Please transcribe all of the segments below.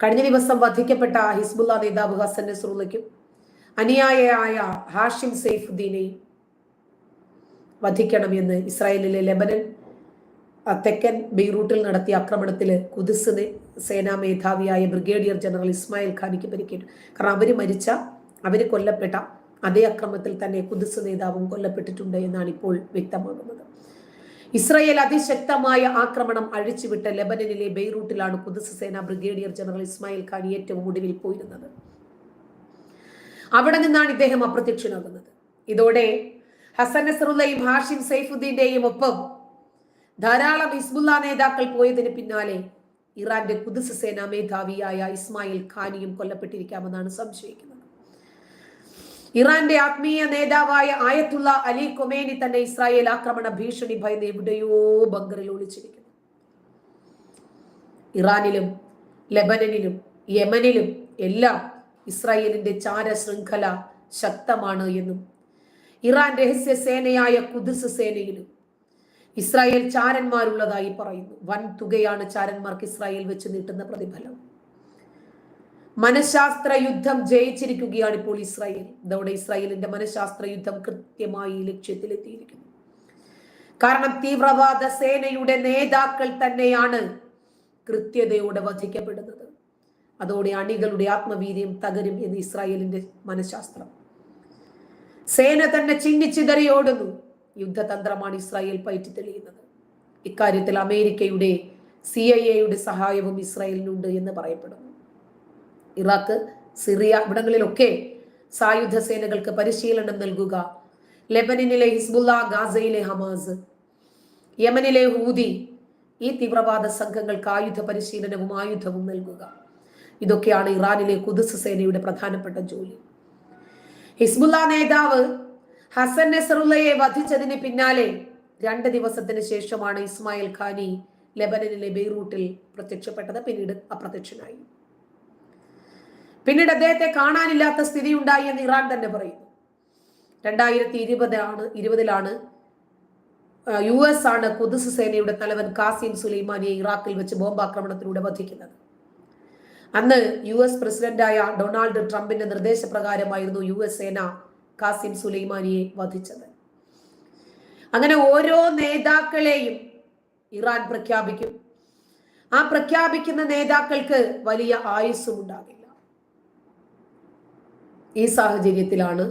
കഴിഞ്ഞ ദിവസം വധിക്കപ്പെട്ട ഹിസ്ബുല്ല നേതാവ് ഹസൻ നസ്രുള്ളയ്ക്കും അനുയായയായ ഹാഷിം സെയ്ഫുദ്ദീനെയും വധിക്കണമെന്ന് ഇസ്രായേലിലെ ലെബനൻ തെക്കൻ ബെയ്റൂട്ടിൽ നടത്തിയ ആക്രമണത്തിൽ കുതിസ് സേനാ മേധാവിയായ ബ്രിഗേഡിയർ ജനറൽ ഇസ്മായിൽ ഖാനിക്ക് പരിക്കേറ്റു. കാരണം അവർ മരിച്ച അവർ കൊല്ലപ്പെട്ട അതേ അക്രമത്തിൽ തന്നെ കുതിസ് നേതാവും കൊല്ലപ്പെട്ടിട്ടുണ്ട് എന്നാണ് ഇപ്പോൾ വ്യക്തമാകുന്നത്. ഇസ്രായേൽ അതിശക്തമായ ആക്രമണം അഴിച്ചുവിട്ട ലെബനനിലെ ബെയ്റൂട്ടിലാണ് കുതിസ് സേന ബ്രിഗേഡിയർ ജനറൽ ഇസ്മായിൽ ഖാൻ ഏറ്റവും ഒടുവിൽ പോയിരുന്നത്. അവിടെ നിന്നാണ് ഇദ്ദേഹം അപ്രത്യക്ഷനാകുന്നത്. ഇതോടെ ഹസൻ നസറുല്ലയും ഹാഷിം സൈഫുദ്ദീന്റെയും ഒപ്പം ധാരാളം ഹിസ്ബുല്ല നേതാക്കൾ പോയതിന് പിന്നാലെ ഇറാന്റെ കുതിസ് സേനാ മേധാവിയായ ഇസ്മായിൽ ഖാനിയും കൊല്ലപ്പെട്ടിരിക്കാമെന്നാണ് സംശയിക്കുന്നത്. ഇറാന്റെ ആത്മീയ നേതാവായ ആയത്തുള്ള അലി കൊമേനി തന്നെ ഇസ്രായേൽ ആക്രമണ ഭീഷണി ഭയന്ന് എവിടെയോ ബങ്കറിൽ ഒളിച്ചിരിക്കുന്നു. ഇറാനിലും ലെബനനിലും യമനിലും എല്ലാം ഇസ്രായേലിന്റെ ചാര ശൃംഖല ശക്തമാണ് എന്നും ഇറാൻ രഹസ്യ സേനയായ കുതിസ് സേനയിലും ഇസ്രായേൽ ചാരന്മാരുള്ളതായി പറയുന്നു. വൻ തുകയാണ് ചാരന്മാർക്ക് ഇസ്രായേൽ വെച്ച് നീട്ടുന്ന പ്രതിഫലം. മനഃശാസ്ത്ര യുദ്ധം ജയിച്ചിരിക്കുകയാണ് ഇപ്പോൾ ഇസ്രായേൽ. ഇതോടെ ഇസ്രായേലിന്റെ മനഃശാസ്ത്ര യുദ്ധം കൃത്യമായി ലക്ഷ്യത്തിലെത്തിയിരിക്കുന്നു. കാരണം തീവ്രവാദ സേനയുടെ നേതാക്കൾ തന്നെയാണ് കൃത്യതയോടെ വധിക്കപ്പെടുന്നത്. അതോടെ അണികളുടെ ആത്മവീര്യം തകരും എന്ന് ഇസ്രായേലിന്റെ മനഃശാസ്ത്രം. സേന തന്നെ ചിന്നിച്ചിതറിയോടുന്നു. യുദ്ധതന്ത്രമാണ് ഇസ്രായേൽ പയറ്റി തെളിയുന്നത് ഇക്കാര്യത്തിൽ അമേരിക്കയുടെ സി ഐ എയുടെ സഹായവും ഇസ്രായേലിനുണ്ട് എന്ന് പറയപ്പെടുന്നു. ഇറാഖ് സിറിയ ഇവിടങ്ങളിലൊക്കെ സായുധ സേനകൾക്ക് പരിശീലനം നൽകുക. ലെബനിലെ ഹിസ്ബുല്ല ഗാസയിലെ ഹമാസ് യമനിലെ ഹൂതി ഈ തീവ്രവാദ സംഘങ്ങൾക്ക് ആയുധ പരിശീലനവും ആയുധവും നൽകുക. ഇതൊക്കെയാണ് ഇറാനിലെ കുതിസ് സേനയുടെ പ്രധാനപ്പെട്ട ജോലി. ഹിസ്ബുല്ല നേതാവ് ഹസൻ നെസറുല്ലയെ വധിച്ചതിന് പിന്നാലെ രണ്ട് ദിവസത്തിന് ശേഷമാണ് ഇസ്മായിൽ ഖാനി ലെബനനിലെ ബെയ്റൂട്ടിൽ പ്രത്യക്ഷപ്പെട്ടത്. പിന്നീട് അപ്രത്യക്ഷനായി. പിന്നീട് അദ്ദേഹത്തെ കാണാനില്ലാത്ത സ്ഥിതി ഉണ്ടായി എന്ന് ഇറാൻ തന്നെ പറയുന്നു. രണ്ടായിരത്തി ഇരുപതാണ് ഇരുപതിലാണ് യു എസ് ആണ് കുതിസ് സേനയുടെ തലവൻ കാസിം സുലൈമാനിയെ ഇറാഖിൽ വെച്ച് ബോംബാക്രമണത്തിലൂടെ വധിക്കുന്നത്. അന്ന് യു എസ് പ്രസിഡന്റായ ഡൊണാൾഡ് ട്രംപിന്റെ നിർദ്ദേശപ്രകാരമായിരുന്നു യു എസ് സേന കാസിം സുലൈമാനിയെ വധിച്ചത്. അങ്ങനെ ഓരോ നേതാക്കളെയും ഇറാൻ പ്രഖ്യാപിക്കും. ആ പ്രഖ്യാപിക്കുന്ന നേതാക്കൾക്ക് വലിയ ആയുസ്സും ഉണ്ടാകില്ല. ഈ സാഹചര്യത്തിലാണ്.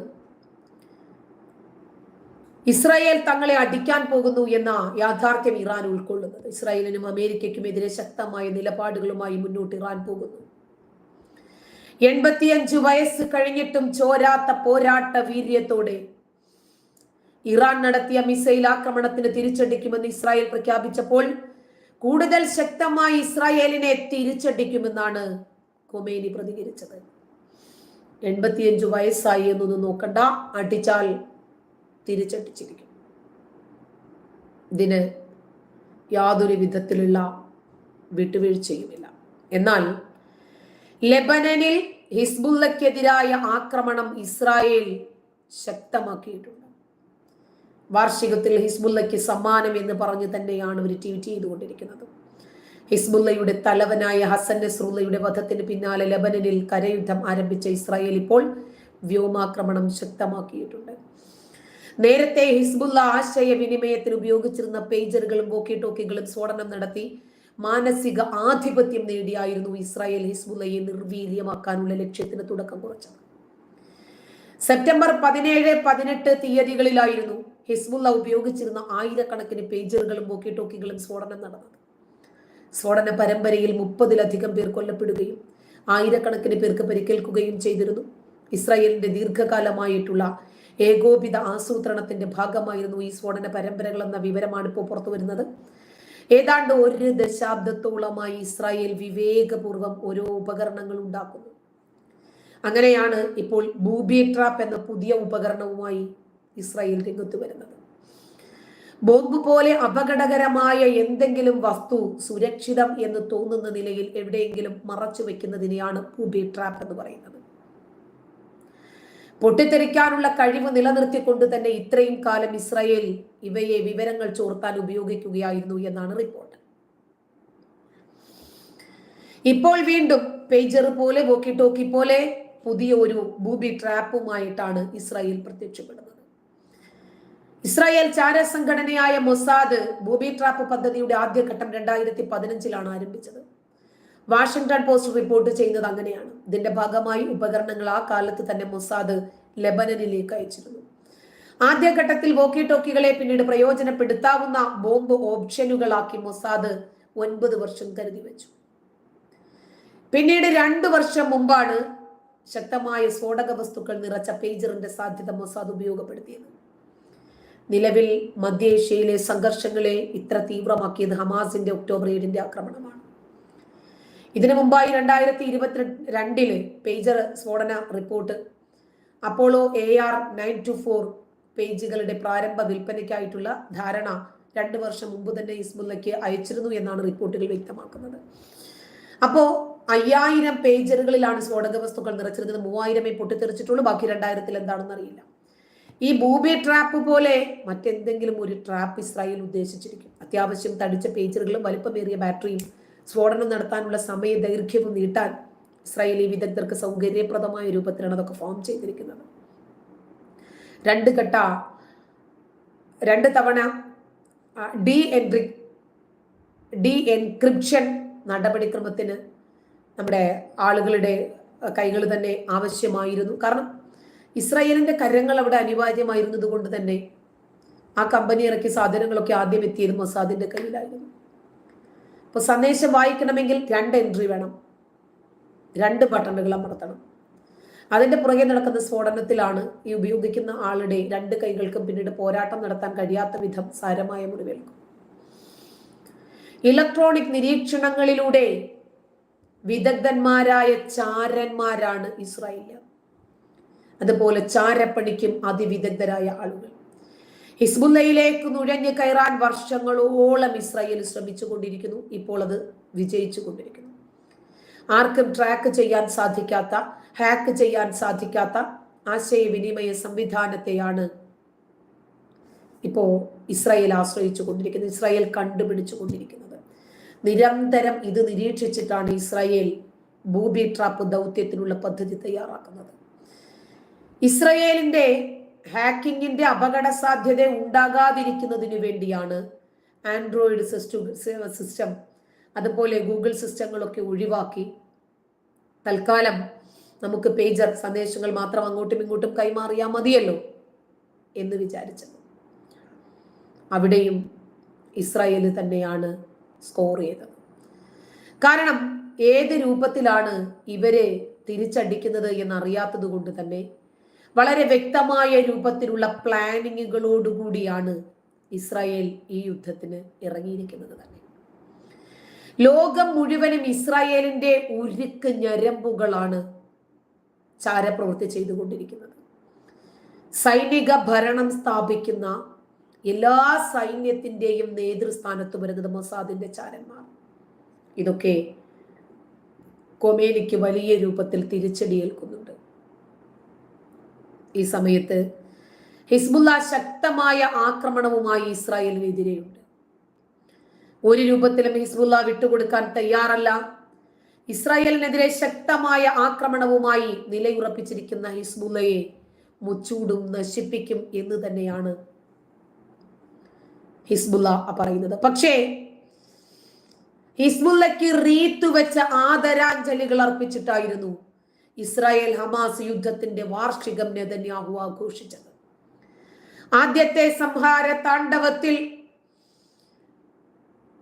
ഇസ്രായേൽ തങ്ങളെ അടിക്കാൻ പോകുന്നു എന്ന യാഥാർത്ഥ്യം ഇറാൻ ഉൾക്കൊള്ളുന്നത്. ഇസ്രായേലിനും അമേരിക്കയ്ക്കും എതിരെ ശക്തമായ നിലപാടുകളുമായി മുന്നോട്ട് ഇറാൻ പോകുന്നു. എൺപത്തിയഞ്ചു വയസ്സ് കഴിഞ്ഞിട്ടും ചോരാത്ത പോരാട്ട വീര്യത്തോടെ ഇറാൻ നടത്തിയ മിസൈൽ ആക്രമണത്തിന് തിരിച്ചടിക്കുമെന്ന് ഇസ്രായേൽ പ്രഖ്യാപിച്ചപ്പോൾ കൂടുതൽ ശക്തമായി ഇസ്രായേലിനെ തിരിച്ചടിക്കുമെന്നാണ് കൊമേനി പ്രതികരിച്ചത്. എൺപത്തിയഞ്ചു വയസ്സായി എന്നൊന്നും നോക്കണ്ട. അടിച്ചാൽ തിരിച്ചടിച്ചിരിക്കും. ഇതിന് യാതൊരു വിധത്തിലുള്ള വിട്ടുവീഴ്ചയുമില്ല. എന്നാൽ ലെബനനിൽ ഹിസ്ബുള്ളക്കെതിരായ ആക്രമണം ഇസ്രായേൽ ശക്തമാക്കിയിട്ടുണ്ട്. വാർഷികത്തിൽ ഹിസ്ബുള്ളയ്ക്ക് സമ്മാനം എന്ന് പറഞ്ഞ് തന്നെയാണ് അവർ ട്വീറ്റ് ചെയ്തുകൊണ്ടിരിക്കുന്നത്. ഹിസ്ബുള്ളയുടെ തലവനായ ഹസൻ നസ്രുള്ളയുടെ വധത്തിന് പിന്നാലെ ലബനനിൽ കരയുദ്ധം ആരംഭിച്ച ഇസ്രായേൽ ഇപ്പോൾ വ്യോമാക്രമണം ശക്തമാക്കിയിട്ടുണ്ട്. നേരത്തെ ഹിസ്ബുള്ള ആശയവിനിമയത്തിന് ഉപയോഗിച്ചിരുന്ന പേജറുകളും വോക്കി ടോക്കികളും സ്ഫോടനം നടത്തി മാനസിക ആധിപത്യം നേടിയായിരുന്നു ഇസ്രായേൽ ഹിസ്ബുല്ലയെ നിർവീര്യമാക്കാനുള്ള ലക്ഷ്യത്തിന് തുടക്കം കുറിച്ചത്. സെപ്റ്റംബർ പതിനേഴ് പതിനെട്ട് തീയതികളിലായിരുന്നു ഹിസ്ബുല്ല ഉപയോഗിച്ചിരുന്ന ആയിരക്കണക്കിന് പേജറുകളും വോക്കി ടോക്കികളും സ്ഫോടനം നടന്നത്. സ്ഫോടന പരമ്പരയിൽ മുപ്പതിലധികം പേർ കൊല്ലപ്പെടുകയും ആയിരക്കണക്കിന് പേർക്ക് പരിക്കേൽക്കുകയും ചെയ്തിരുന്നു. ഇസ്രായേലിന്റെ ദീർഘകാലമായിട്ടുള്ള ഏകോപിത ആസൂത്രണത്തിന്റെ ഭാഗമായിരുന്നു ഈ സ്ഫോടന പരമ്പരകൾ എന്ന വിവരമാണ് ഇപ്പോൾ പുറത്തു വരുന്നത്. ഏതാണ്ട് ഒരു ദശാബ്ദത്തോളമായി ഇസ്രായേൽ വിവേകപൂർവം ഓരോ ഉപകരണങ്ങൾ ഉണ്ടാക്കുന്നു. അങ്ങനെയാണ് ഇപ്പോൾ ബൂബി ട്രാപ്പ് എന്ന പുതിയ ഉപകരണവുമായി ഇസ്രായേൽ രംഗത്ത് വരുന്നത്. ബോംബ് പോലെ അപകടകരമായ എന്തെങ്കിലും വസ്തു സുരക്ഷിതം എന്ന് തോന്നുന്ന നിലയിൽ എവിടെയെങ്കിലും മറച്ചു വെക്കുന്നതിനെയാണ് ബൂബി ട്രാപ്പ് എന്ന് പറയുന്നത്. പൊട്ടിത്തെറിക്കാനുള്ള കഴിവ് നിലനിർത്തിക്കൊണ്ട് തന്നെ ഇത്രയും കാലം ഇസ്രായേൽ ഇവയെ വിവരങ്ങൾ ചോർത്താൻ ഉപയോഗിക്കുകയായിരുന്നു എന്നാണ് റിപ്പോർട്ട് ഇപ്പോൾ വീണ്ടും പേജർ പോലെ വോക്കി ടോക്കി പോലെ പുതിയ ഒരു ബൂബി ട്രാപ്പുമായിട്ടാണ് ഇസ്രായേൽ പ്രത്യക്ഷപ്പെടുന്നത്. ഇസ്രായേൽ ചാര സംഘടനയായ മൊസാദ് ബൂബി ട്രാപ്പ് പദ്ധതിയുടെ ആദ്യഘട്ടം രണ്ടായിരത്തി പതിനഞ്ചിലാണ് ആരംഭിച്ചത്. വാഷിംഗ്ടൺ പോസ്റ്റ് റിപ്പോർട്ട് ചെയ്യുന്നത് അങ്ങനെയാണ്. ഇതിന്റെ ഭാഗമായി ഉപകരണങ്ങൾ ആ കാലത്ത് തന്നെ മൊസാദ് ലെബനനിലേക്ക് അയച്ചിരുന്നു. ആദ്യഘട്ടത്തിൽ വോക്കി ടോക്കികളെ പിന്നീട് പ്രയോജനപ്പെടുത്താവുന്ന ബോംബ് ഓപ്ഷനുകളാക്കി മൊസാദ് ഒൻപത് വർഷം കരുതി വെച്ചു. പിന്നീട് രണ്ടു വർഷം മുമ്പാണ് ശക്തമായ സ്ഫോടക വസ്തുക്കൾ നിറച്ച പേജറിന്റെ സാധ്യത മൊസാദ് ഉപയോഗപ്പെടുത്തിയത്. നിലവിൽ മധ്യേഷ്യയിലെ സംഘർഷങ്ങളെ ഇത്ര തീവ്രമാക്കിയത് ഹമാസിന്റെ ഒക്ടോബർ ഏഴിന്റെ ആക്രമണമാണ്. ഇതിനു മുമ്പായി രണ്ടായിരത്തി ഇരുപത്തി രണ്ടിൽ പേജർ സ്ഫോടന report Apollo A R nine two four പേജുകളുടെ പ്രാരംഭ വിൽപ്പനയ്ക്കായിട്ടുള്ള ധാരണ രണ്ട് വർഷം മുമ്പ് തന്നെ ഇസ്മുല്ലയ്ക്ക് അയച്ചിരുന്നു എന്നാണ് റിപ്പോർട്ടുകൾ വ്യക്തമാക്കുന്നത്. അപ്പോ അയ്യായിരം പേജറുകളിലാണ് സ്ഫോടക വസ്തുക്കൾ നിറച്ചിരുന്നത്. മൂവായിരമേ പൊട്ടിത്തെറിച്ചിട്ടുള്ളൂ. ബാക്കി രണ്ടായിരത്തിൽ എന്താണെന്ന് അറിയില്ല ഈ ഭൂമി ട്രാപ്പ് പോലെ മറ്റെന്തെങ്കിലും ഒരു ട്രാപ്പ് ഇസ്രായേൽ ഉദ്ദേശിച്ചിരിക്കും. അത്യാവശ്യം തടിച്ച പേജറുകളും വലുപ്പമേറിയ ബാറ്ററിയും സ്ഫോടനം നടത്താനുള്ള സമയ ദൈർഘ്യവും നീട്ടാൻ ഇസ്രായേലി വിദഗ്ധർക്ക് സൗകര്യപ്രദമായ രൂപത്തിലാണ് അതൊക്കെ ഫോം ചെയ്തിരിക്കുന്നത്. രണ്ട് ഘട്ട രണ്ട് തവണ ഡി എൻട്രി ഡി എൻക്രിപ്ഷൻ നടപടിക്രമത്തിന് നമ്മുടെ ആളുകളുടെ കൈകൾ തന്നെ ആവശ്യമായിരുന്നു. കാരണം ഇസ്രായേലിന്റെ കരങ്ങൾ അവിടെ അനിവാര്യമായിരുന്നത് കൊണ്ട് തന്നെ ആ കമ്പനി ഇറക്കിയ സാധനങ്ങളൊക്കെ ആദ്യം എത്തിയത് മൊസാദിന്റെ കയ്യിലായിരുന്നു. അപ്പൊ സന്ദേശം വായിക്കണമെങ്കിൽ രണ്ട് എൻട്രി വേണം. രണ്ട് ബട്ടണുകൾ അമർത്തണം. അതിന്റെ പുറകെ നടക്കുന്ന സ്ഫോടനത്തിലാണ് ഈ ഉപയോഗിക്കുന്ന ആളുടെ രണ്ട് കൈകൾക്കും പിന്നീട് പോരാട്ടം നടത്താൻ കഴിയാത്ത വിധം സാരമായ മുറിവേൽക്കും. ഇലക്ട്രോണിക് നിരീക്ഷണങ്ങളിലൂടെ വിദഗ്ധന്മാരായ ചാരന്മാരാണ് ഇസ്രായേൽ അതുപോലെ ചാരപ്പണിക്കും അതിവിദഗ്ധരായ ആളുകൾ. ഹിസ്ബുല്ലയിലേക്ക് നുഴഞ്ഞു കയറാൻ വർഷങ്ങളോളം ഇസ്രായേൽ ശ്രമിച്ചു കൊണ്ടിരിക്കുന്നു ഇപ്പോൾ അത് വിജയിച്ചു കൊണ്ടിരിക്കുന്നു ആർക്കും ട്രാക്ക് ചെയ്യാൻ സാധിക്കാത്ത ഹാക്ക് ചെയ്യാൻ സാധിക്കാത്ത ആശയവിനിമയ സംവിധാനത്തെയാണ് ഇപ്പോൾ ഇസ്രായേൽ ആശ്രയിച്ചു കൊണ്ടിരിക്കുന്നത് ഇസ്രായേൽ കണ്ടുപിടിച്ചു കൊണ്ടിരിക്കുന്നത് നിരന്തരം ഇത് നിരീക്ഷിച്ചിട്ടാണ് ഇസ്രായേൽ ബൂബി ട്രാപ്പ് ദൗത്യത്തിനുള്ള പദ്ധതി തയ്യാറാക്കുന്നത്. ഇസ്രയേലിന്റെ ഹാക്കിങ്ങിന്റെ അപകട സാധ്യത ഉണ്ടാകാതിരിക്കുന്നതിന് വേണ്ടിയാണ് ആൻഡ്രോയിഡ് സിസ്റ്റം അതുപോലെ ഗൂഗിൾ സിസ്റ്റങ്ങളൊക്കെ ഒഴിവാക്കി. തൽക്കാലം നമുക്ക് പേജർ സന്ദേശങ്ങൾ മാത്രം അങ്ങോട്ടും ഇങ്ങോട്ടും കൈമാറിയാൽ മതിയല്ലോ എന്ന് വിചാരിച്ചത്. അവിടെയും ഇസ്രായേൽ തന്നെയാണ് സ്കോർ ചെയ്തത്. കാരണം ഏത് രൂപത്തിലാണ് ഇവരെ തിരിച്ചടിക്കുന്നത് എന്നറിയാത്തത് കൊണ്ട് തന്നെ വളരെ വ്യക്തമായ രൂപത്തിലുള്ള പ്ലാനിങ്ങുകളോടുകൂടിയാണ് ഇസ്രായേൽ ഈ യുദ്ധത്തിന് ഇറങ്ങിയിരിക്കുന്നത് തന്നെ. ലോകം മുഴുവനും ഇസ്രായേലിന്റെ ഉരുക്ക് ഞരമ്പുകളാണ് ചാരപ്രവൃത്തി ചെയ്തുകൊണ്ടിരിക്കുന്നത്. സൈനിക ഭരണം സ്ഥാപിക്കുന്ന എല്ലാ സൈന്യത്തിന്റെയും നേതൃസ്ഥാനത്ത് വരുന്നത് മൊസാദിന്റെ ചാരന്മാർ. ഇതൊക്കെ കൊമേനിക്ക് വലിയ രൂപത്തിൽ തിരിച്ചടിയേൽക്കുന്നുണ്ട് ഈ സമയത്ത് ഹിസ്ബുല്ല ശക്തമായ ആക്രമണവുമായി ഇസ്രായേലിനെതിരെയുണ്ട് ഒരു രൂപത്തിലും ഹിസ്ബുല്ല വിട്ടുകൊടുക്കാൻ തയ്യാറല്ല. ഇസ്രായേലിനെതിരെ ശക്തമായ ആക്രമണവുമായി നിലയുറപ്പിച്ചിരിക്കുന്ന ഹിസ്ബുല്ലയെ മുച്ചൂടും നശിപ്പിക്കും എന്ന് തന്നെയാണ് ഹിസ്ബുല്ല പറയുന്നത്. പക്ഷേ ഹിസ്ബുല്ലയ്ക്ക് റീത്തു വെച്ച ആദരാഞ്ജലികൾ അർപ്പിച്ചിട്ടായിരുന്നു ഇസ്രായേൽ ഹമാസ് യുദ്ധത്തിന്റെ വാർഷികം നെതന്യാഹു ആഘോഷിച്ചത്. ആദ്യത്തെ സംഹാര താണ്ഡവത്തിൽ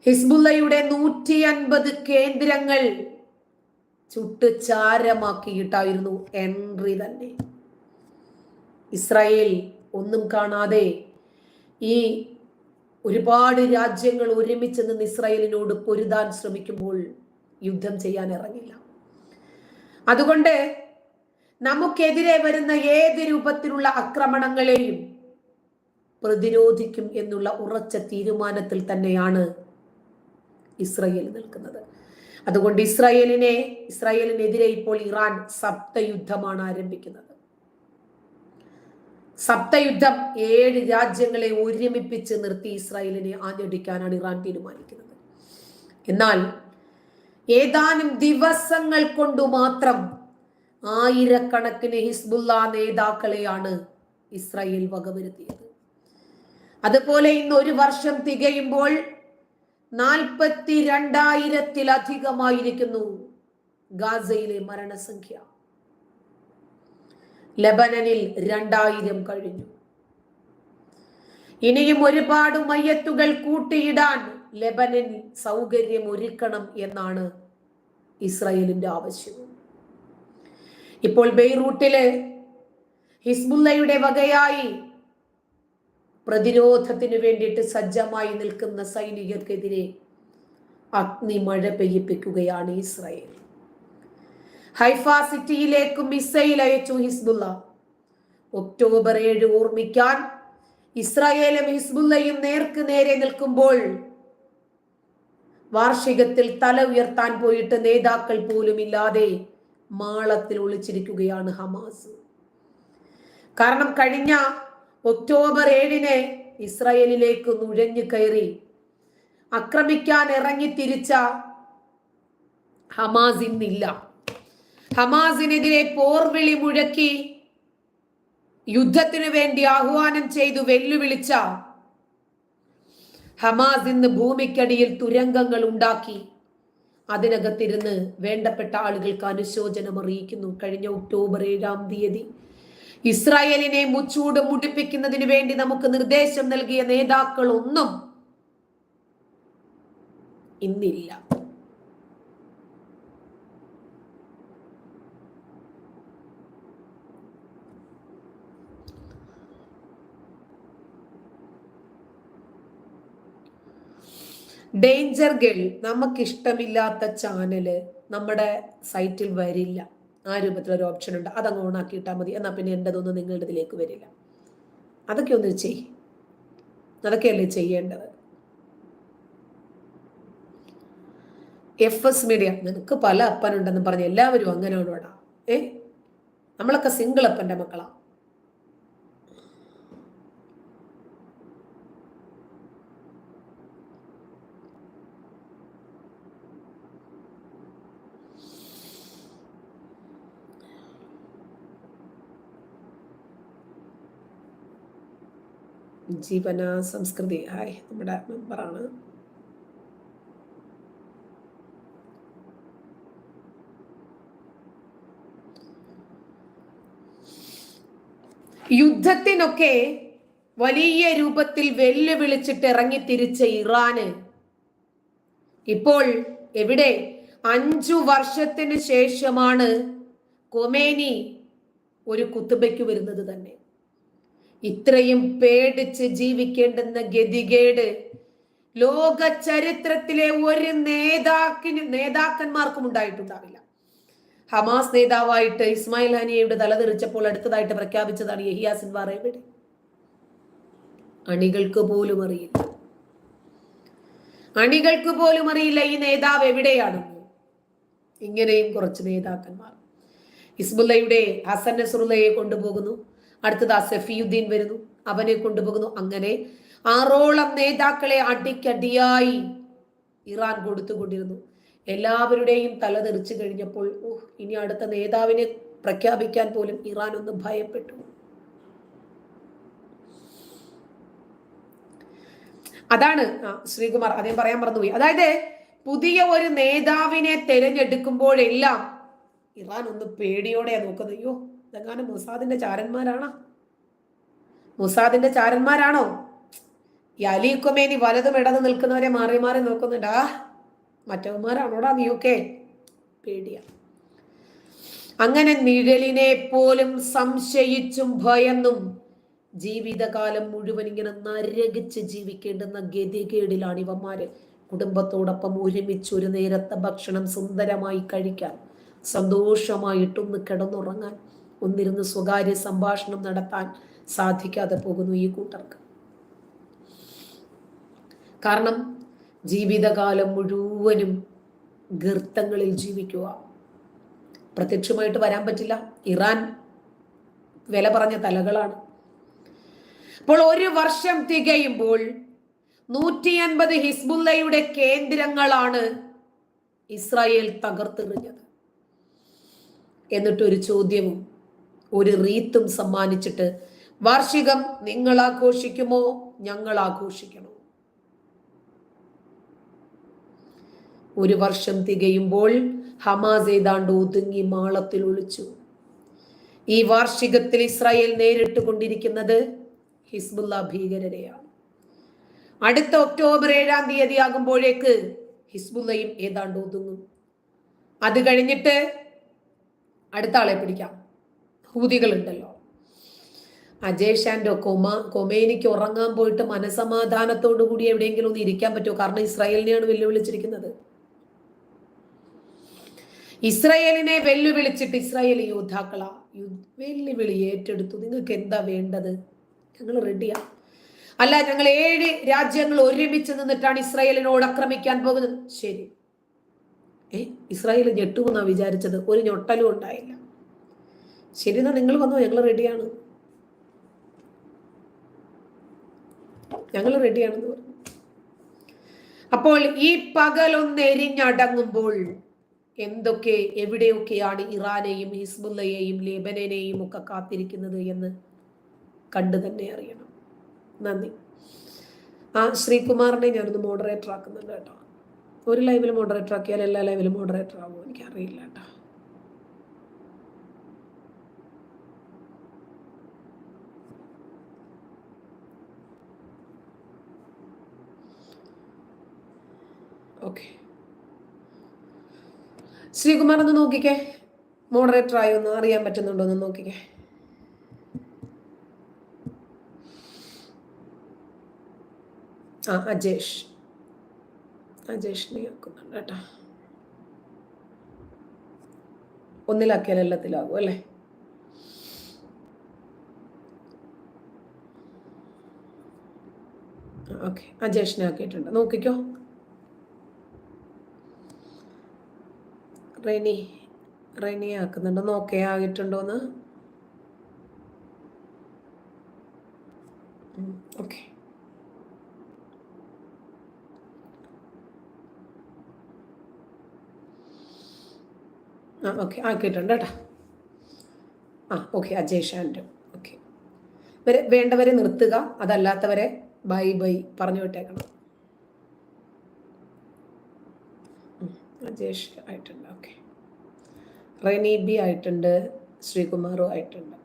ഹിസ്ബുല്ലയുടെ നൂറ്റി അൻപത് കേന്ദ്രങ്ങൾ ചുട്ട് ചാരമാക്കിയിട്ടായിരുന്നു എൻട്രി തന്നെ. ഇസ്രായേൽ ഒന്നും കാണാതെ ഈ ഒരുപാട് രാജ്യങ്ങൾ ഒരുമിച്ച് നിന്ന് ഇസ്രായേലിനോട് പൊരുതാൻ ശ്രമിക്കുമ്പോൾ യുദ്ധം ചെയ്യാൻ ഇറങ്ങില്ല. അതുകൊണ്ട് നമുക്കെതിരെ വരുന്ന ഏത് രൂപത്തിലുള്ള ആക്രമണങ്ങളെയും പ്രതിരോധിക്കും എന്നുള്ള ഉറച്ച തീരുമാനത്തിൽ തന്നെയാണ് ഇസ്രയേൽ നിൽക്കുന്നത്. അതുകൊണ്ട് ഇസ്രായേലിനെ ഇസ്രായേലിനെതിരെ ഇപ്പോൾ ഇറാൻ സപ്തയുദ്ധമാണ് ആരംഭിക്കുന്നത്. സപ്തയുദ്ധം ഏഴ് രാജ്യങ്ങളെ ഒരുമിപ്പിച്ച് നിർത്തി ഇസ്രായേലിനെ ആഞ്ഞടിക്കാനാണ് ഇറാൻ തീരുമാനിക്കുന്നത്. എന്നാൽ ഏതാനും ദിവസങ്ങൾ കൊണ്ടു മാത്രം ആയിരക്കണക്കിന് ഹിസ്ബുല്ല നേതാക്കളെയാണ് ഇസ്രായേൽ വകവരുത്തിയത്. അതുപോലെ ഇന്ന് ഒരു വർഷം തികയുമ്പോൾ നാൽപ്പത്തി രണ്ടായിരത്തിലധികമായിരിക്കുന്നു ഗാസയിലെ മരണസംഖ്യ. ലബനനിൽ രണ്ടായിരം കഴിഞ്ഞു. ഇനിയും ഒരുപാട് മയ്യത്തുകൾ കൂട്ടിയിടാൻ ലെബനൻ സൗകര്യം ഒരുക്കണം എന്നാണ് ഇസ്രായേലിന്റെ ആവശ്യം. ഇപ്പോൾ ബെയ്റൂട്ടിലെ ഹിസ്ബുല്ലയുടെ വകയായി പ്രതിരോധത്തിന് വേണ്ടിയിട്ട് സജ്ജമായി നിൽക്കുന്ന സൈനികർക്കെതിരെ അഗ്നി മഴ പെയ്യിപ്പിക്കുകയാണ് ഇസ്രായേൽ. ഹൈഫ സിറ്റിയിലേക്ക് മിസൈൽ അയച്ചു ഹിസ്ബുല്ല ഒക്ടോബർ ഏഴ് ഓർമ്മിക്കാൻ ഇസ്രായേലും ഹിസ്ബുല്ലയും നേർക്ക് നേരെ നിൽക്കുമ്പോൾ വാർഷികത്തിൽ തല ഉയർത്താൻ പോയിട്ട് നേതാക്കൾ പോലും ഇല്ലാതെ മാളത്തിൽ ഒളിച്ചിരിക്കുകയാണ് ഹമാസ്. കാരണം കഴിഞ്ഞ ഒക്ടോബർ ഏഴിന് ഇസ്രയേലിലേക്ക് നുഴഞ്ഞു കയറി ആക്രമിക്കാൻ ഇറങ്ങി തിരിച്ച ഹമാസ് ഇന്നില്ല. ഹമാസിനെതിരെ പോർവിളി മുഴക്കി യുദ്ധത്തിനു വേണ്ടി ആഹ്വാനം ചെയ്തു വെല്ലുവിളിച്ച ഹമാസ് ഇന്ന് ഭൂമിക്കടിയിൽ തുരങ്കങ്ങൾ ഉണ്ടാക്കി. അതിനകത്തിരുന്ന് വേണ്ടപ്പെട്ട ആളുകൾക്ക് അനുശോചനം അറിയിക്കുന്നു. കഴിഞ്ഞ ഒക്ടോബർ ഏഴാം തീയതി ഇസ്രായേലിനെ മുച്ചൂട് മുടിപ്പിക്കുന്നതിന് വേണ്ടി നമുക്ക് നിർദ്ദേശം നൽകിയ നേതാക്കൾ ഒന്നും ഇന്നില്ല. ഡേഞ്ചർ ഗേൾ നമുക്കിഷ്ടമില്ലാത്ത ചാനൽ നമ്മുടെ സൈറ്റിൽ വരില്ല. ആ രൂപത്തിലൊരു ഓപ്ഷൻ ഉണ്ട്. അതങ്ങ് ഓൺ ആക്കിയിട്ടാൽ മതി. എന്നാൽ പിന്നെ എന്റെതൊന്നും നിങ്ങളുടെ ഇതിലേക്ക് വരില്ല. അതൊക്കെ ഒന്ന് ചെയ് അതൊക്കെയല്ലേ ചെയ്യേണ്ടത്? എഫ് എസ് മീഡിയ നിനക്ക് പല അപ്പനുണ്ടെന്ന് പറഞ്ഞ് എല്ലാവരും അങ്ങനെ അങ്ങനെയാണോടാ ഏ? നമ്മളൊക്കെ സിംഗിൾ അപ്പന്റെ മക്കളാ. ജീവന സംസ്കൃതി. ഹായ് നമ്മുടെ മെമ്പറാണ് യുദ്ധത്തിനൊക്കെ വലിയ രൂപത്തിൽ വെല്ലുവിളിച്ചിട്ട് ഇറങ്ങി തിരിച്ച ഇറാന്. ഇപ്പോൾ എവിടെ? അഞ്ചു വർഷത്തിന് ശേഷമാണ് കൊമേനി ഒരു കുത്തുബയ്ക്ക് വരുന്നത് തന്നെ. ഇത്രയും പേടിച്ച് ജീവിക്കേണ്ടെന്ന ഗതികേട്. ലോക ചരിത്രത്തിലെ ഒരു നേതാക്കിന് നേതാക്കന്മാർക്കും ഉണ്ടായിട്ടുണ്ടാവില്ല. ഹമാസ് നേതാവായിട്ട് ഇസ്മായിൽ ഹനിയയുടെ തലതെറിച്ചപ്പോൾ അടുത്തതായിട്ട് പ്രഖ്യാപിച്ചതാണ് യഹിയ സിൻവാർ അണികൾക്ക് പോലും അറിയില്ല. അണികൾക്ക് പോലും അറിയില്ല ഈ നേതാവ് എവിടെയാണ്. ഇങ്ങനെയും കുറച്ച് നേതാക്കന്മാർ. ഇസ്മുല്ലയുടെ ഹസൻ കൊണ്ടുപോകുന്നു. അടുത്തത് ആ സഫിയുദ്ദീൻ വരുന്നു. അവനെ കൊണ്ടുപോകുന്നു. അങ്ങനെ ആറോളം നേതാക്കളെ അടിക്കടിയായി ഇറാൻ കൊടുത്തുകൊണ്ടിരുന്നു. എല്ലാവരുടെയും തല തെറിച്ചു കഴിഞ്ഞപ്പോൾ ഓഹ് ഇനി അടുത്ത നേതാവിനെ പ്രഖ്യാപിക്കാൻ പോലും ഇറാൻ ഒന്ന് ഭയപ്പെട്ടു. അതാണ് ശ്രീകുമാർ അദ്ദേഹം പറയാൻ മറന്നുപോയി. അതായത് പുതിയ ഒരു നേതാവിനെ തിരഞ്ഞെടുക്കുമ്പോഴെല്ലാം ഇറാൻ ഒന്ന് പേടിയോടെയാണ് നോക്കുന്നത്. അയ്യോ ഇതെങ്ങാനും മുസാദിന്റെ ചാരന്മാരാണോ? മുസാദിന്റെ ചാരന്മാരാണോ? ഈ അലി കൊമേനി വലതും ഇടത് നിൽക്കുന്നവരെ മാറി മാറി നോക്കുന്നുണ്ടാ. മറ്റവന്മാരാണോടാ നീയൊക്കെ? പേടിയ. അങ്ങനെ നിഴലിനെ പോലും സംശയിച്ചും ഭയന്നും ജീവിതകാലം മുഴുവൻ ഇങ്ങനെ നരകിച്ച് ജീവിക്കേണ്ടുന്ന ഗതികേടിലാണ് ഇവന്മാര്. കുടുംബത്തോടൊപ്പം ഒരുമിച്ച് ഒരു നേരത്തെ ഭക്ഷണം സുന്ദരമായി കഴിക്കാൻ സന്തോഷമായിട്ടൊന്ന് കിടന്നുറങ്ങാൻ. ഒന്നിരുന്ന് സ്വകാര്യ സംഭാഷണം നടത്താൻ സാധിക്കാതെ പോകുന്നു ഈ കൂട്ടർക്ക്. കാരണം ജീവിതകാലം മുഴുവനും ഗർത്തങ്ങളിൽ ജീവിക്കുക. പ്രത്യക്ഷമായിട്ട് വരാൻ പറ്റില്ല. ഇറാൻ വില പറഞ്ഞ തലകളാണ്. അപ്പോൾ ഒരു വർഷം തികയുമ്പോൾ നൂറ്റി അൻപത് ഹിസ്ബുല്ലയുടെ കേന്ദ്രങ്ങളാണ് ഇസ്രായേൽ തകർത്തെറിഞ്ഞത്. എന്നിട്ടൊരു ചോദ്യവും ഒരു റീത്തും സമ്മാനിച്ചിട്ട് വാർഷികം നിങ്ങൾ ആഘോഷിക്കുമോ ഞങ്ങൾ ആഘോഷിക്കണം ഒരു വർഷം തികയുമ്പോൾ ഹമാസ് ഏതാണ്ട് ഒതുങ്ങി മാളത്തിൽ ഒളിച്ചു. ഈ വാർഷികത്തിൽ ഇസ്രായേൽ നേരിട്ട് കൊണ്ടിരിക്കുന്നത് ഹിസ്ബുല്ല ഭീകരരെയാണ്. അടുത്ത ഒക്ടോബർ ഏഴാം തീയതി ആകുമ്പോഴേക്ക് ഹിസ്ബുല്ലയും ഏതാണ്ട് ഒതുങ്ങും. അത് കഴിഞ്ഞിട്ട് അടുത്ത ആളെ പിടിക്കാം. ഹൂതികളുണ്ടല്ലോ അജയ് ആൻഡ് കൊമ കൊമേനിക്ക് ഉറങ്ങാൻ പോയിട്ട് മനസമാധാനത്തോടു കൂടി എവിടെയെങ്കിലും ഒന്ന് ഇരിക്കാൻ പറ്റുമോ? കാരണം ഇസ്രായേലിനെയാണ് വെല്ലുവിളിച്ചിരിക്കുന്നത്. ഇസ്രായേലിനെ വെല്ലുവിളിച്ചിട്ട് ഇസ്രായേലി യോദ്ധാക്കളാ വെല്ലുവിളി ഏറ്റെടുത്തു. നിങ്ങൾക്ക് എന്താ വേണ്ടത്? ഞങ്ങൾ റെഡിയാ അല്ല ഞങ്ങൾ ഏഴ് രാജ്യങ്ങൾ ഒരുമിച്ച് നിന്നിട്ടാണ് ഇസ്രായേലിനോട് ആക്രമിക്കാൻ പോകുന്നത്. ശരി. ഏ ഇസ്രായേൽ ഞെട്ടുമെന്നാണ് വിചാരിച്ചത്? ഒരു ഞൊട്ടലും ഉണ്ടായില്ല. ശരി എന്നാൽ നിങ്ങൾ വന്നോ? ഞങ്ങൾ റെഡിയാണ് ഞങ്ങൾ റെഡിയാണെന്ന് പറഞ്ഞു. അപ്പോൾ ഈ പകലൊന്ന് എരിഞ്ഞടങ്ങുമ്പോൾ എന്തൊക്കെ എവിടെയൊക്കെയാണ് ഇറാനെയും ഹിസ്ബുല്ലയെയും ലേബനനെയും ഒക്കെ കാത്തിരിക്കുന്നത് എന്ന് കണ്ടു തന്നെ അറിയണം. നന്ദി. ആ ശ്രീകുമാറിനെ ഞാനൊന്ന് മോഡറേറ്റർ ആക്കുന്നുണ്ട് കേട്ടോ. ഒരു ലൈവിൽ മോഡറേറ്റർ ആക്കിയാൽ എല്ലാ ലൈവിലും മോഡറേറ്റർ ആകുമോ എനിക്കറിയില്ല കേട്ടോ. ഓക്കെ ശ്രീകുമാർ ഒന്ന് നോക്കിക്കേ. മോഡറേറ്റർ ആയി ഒന്ന് അറിയാൻ പറ്റുന്നുണ്ടോ ഒന്ന് നോക്കിക്കേ. ആ അജേഷ്. അജേഷിനെ ആക്കുന്നുണ്ട് കേട്ടോ. ഒന്നിലാക്കിയാൽ എല്ലാത്തിലാകും അല്ലേ? ഓക്കെ അജേഷിനെ ആക്കിയിട്ടുണ്ട്. നോക്കിക്കോ. റെനി റെനി ആക്കുന്നുണ്ട്. നോക്കേ ആയിട്ടുണ്ടോന്ന് ഓക്കെ ആ ഓക്കെ ആക്കിയിട്ടുണ്ട് കേട്ടോ. ആ ഓക്കെ അജയ് ഷാന്റെ ഓക്കെ വരെ വേണ്ടവരെ നിർത്തുക. അതല്ലാത്തവരെ ബൈ ബൈ പറഞ്ഞു വിട്ടേക്കണം അജേഷ് ആയിട്ടുണ്ട് ഓക്കെ റെനി ബി ആയിട്ടുണ്ട് ശ്രീകുമാറും ആയിട്ടുണ്ട്.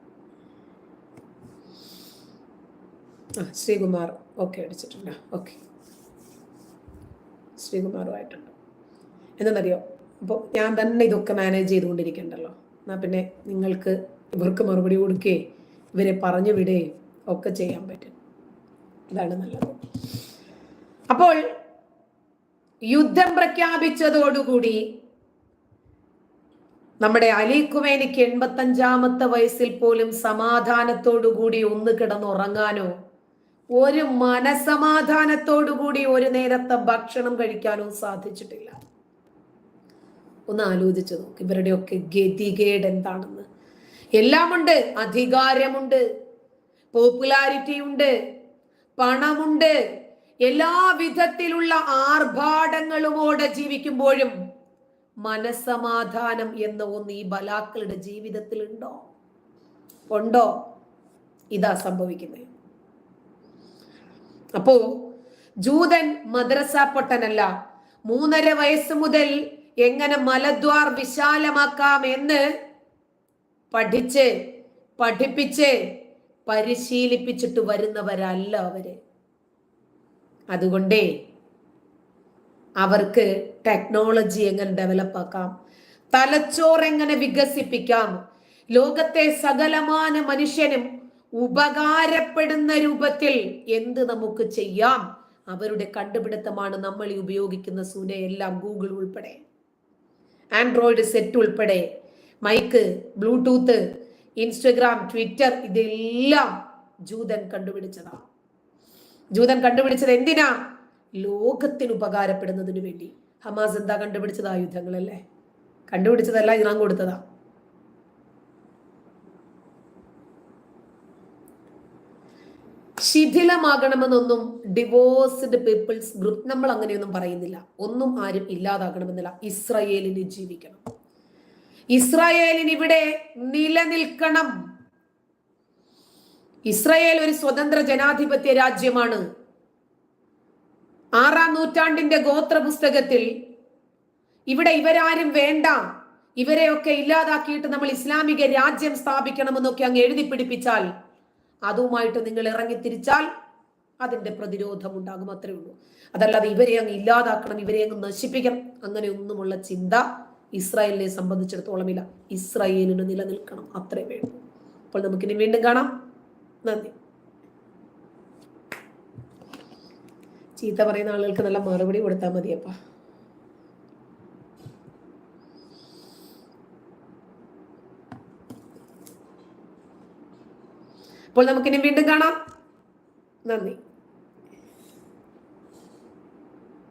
ആ ശ്രീകുമാർ ഓക്കെ അടിച്ചിട്ടുണ്ട്. ഓക്കെ ശ്രീകുമാറും ആയിട്ടുണ്ട്. എന്താണെന്നറിയോ അപ്പോൾ ഞാൻ തന്നെ ഇതൊക്കെ മാനേജ് ചെയ്തുകൊണ്ടിരിക്കണ്ടല്ലോ. എന്നാൽ പിന്നെ നിങ്ങൾക്ക് ഇവർക്ക് മറുപടി കൊടുക്കുകയും ഇവരെ പറഞ്ഞു വിടുകയും ഒക്കെ ചെയ്യാൻ പറ്റും. അതാണ് നല്ലത്. അപ്പോൾ യുദ്ധം പ്രഖ്യാപിച്ചതോടുകൂടി നമ്മുടെ അലി കുമേനിക്ക് എൺപത്തഞ്ചാമത്തെ വയസ്സിൽ പോലും സമാധാനത്തോടുകൂടി ഒന്ന് കിടന്നുറങ്ങാനോ ഒരു മനസമാധാനത്തോടുകൂടി ഒരു നേരത്തെ ഭക്ഷണം കഴിക്കാനോ സാധിച്ചിട്ടില്ല. ഒന്ന് ആലോചിച്ചു നോക്ക് ഇവരുടെയൊക്കെ ഗതികേട് എന്താണെന്ന്. എല്ലാമുണ്ട് അധികാരമുണ്ട് പോപ്പുലാരിറ്റി ഉണ്ട് പണമുണ്ട് എല്ലാ വിധത്തിലുള്ള ആർഭാടങ്ങളുമോടെ ജീവിക്കുമ്പോഴും മനസമാധാനം എന്ന ഒന്ന് ഈ ബലാക്കളുടെ ജീവിതത്തിൽ ഉണ്ടോ ഉണ്ടോ? ഇതാ സംഭവിക്കുന്നത്. അപ്പോ ജൂതൻ മദ്രസ പൊട്ടനല്ല മൂന്നര വയസ്സ് മുതൽ എങ്ങനെ മലദ്വാർ വിശാലമാക്കാം എന്ന് പഠിച്ച് പഠിപ്പിച്ച് പരിശീലിപ്പിച്ചിട്ട് വരുന്നവരല്ല അവർ. അതുകൊണ്ടേ അവർക്ക് ടെക്നോളജി എങ്ങനെ ഡെവലപ്പ് ആക്കാം? തലച്ചോറ് എങ്ങനെ വികസിപ്പിക്കാം? ലോകത്തെ സകലമാന മനുഷ്യനും ഉപകാരപ്പെടുന്ന രൂപത്തിൽ എന്ത് നമുക്ക് ചെയ്യാം? അവരുടെ കണ്ടുപിടുത്തമാണ് നമ്മൾ ഈ ഉപയോഗിക്കുന്ന സൂനയെല്ലാം ഗൂഗിൾ ഉൾപ്പെടെ. ആൻഡ്രോയിഡ് സെറ്റ് ഉൾപ്പെടെ. മൈക്ക് ബ്ലൂടൂത്ത് ഇൻസ്റ്റഗ്രാം ട്വിറ്റർ ഇതെല്ലാം ജൂതൻ കണ്ടുപിടിച്ചതാണ് ജൂതൻ കണ്ടുപിടിച്ചത് എന്തിനാ? ലോകത്തിന് ഉപകാരപ്പെടുന്നതിന് വേണ്ടി. ഹമാസ് എന്താ കണ്ടുപിടിച്ചത്? ആയുധങ്ങളല്ലേ കണ്ടുപിടിച്ചതല്ല ഇറാൻ കൊടുത്തതാ. ശിഥിലമാകണമെന്നൊന്നും ഡിവോഴ്സ്ഡ് പീപ്പിൾസ് ഗ്രൂപ്പ് നമ്മൾ അങ്ങനെയൊന്നും പറയുന്നില്ല. ഒന്നും ആരും ഇല്ലാതാകണമെന്നില്ല. ഇസ്രയേലിന് ജീവിക്കണം. ഇസ്രായേലിന് ഇവിടെ നിലനിൽക്കണം. ഇസ്രായേൽ ഒരു സ്വതന്ത്ര ജനാധിപത്യ രാജ്യമാണ്. ആറാം നൂറ്റാണ്ടിന്റെ ഗോത്ര പുസ്തകത്തിൽ ഇവിടെ ഇവരാരും വേണ്ട ഇവരെയൊക്കെ ഇല്ലാതാക്കിയിട്ട് നമ്മൾ ഇസ്ലാമിക രാജ്യം സ്ഥാപിക്കണമെന്നൊക്കെ അങ്ങ് എഴുതി പിടിപ്പിച്ചാൽ അതുമായിട്ട് നിങ്ങൾ ഇറങ്ങി തിരിച്ചാൽ അതിന്റെ പ്രതിരോധം ഉണ്ടാകും അത്രേ ഉള്ളൂ. അതല്ലാതെ ഇവരെ അങ്ങ് ഇല്ലാതാക്കണം ഇവരെ അങ്ങ് നശിപ്പിക്കണം അങ്ങനെയൊന്നുമുള്ള ചിന്ത ഇസ്രായേലിനെ സംബന്ധിച്ചിടത്തോളം ഇല്ല ഇസ്രായേലിന് നിലനിൽക്കണം അത്രേ വേണം അപ്പോൾ നമുക്കിനി വീണ്ടും കാണാം. നന്ദി. ചീത്ത പറയുന്ന ആളുകൾക്ക് നല്ല മറുപടി കൊടുത്താൽ മതിയപ്പാ. അപ്പോൾ നമുക്കിനി വീണ്ടും കാണാം. നന്ദി.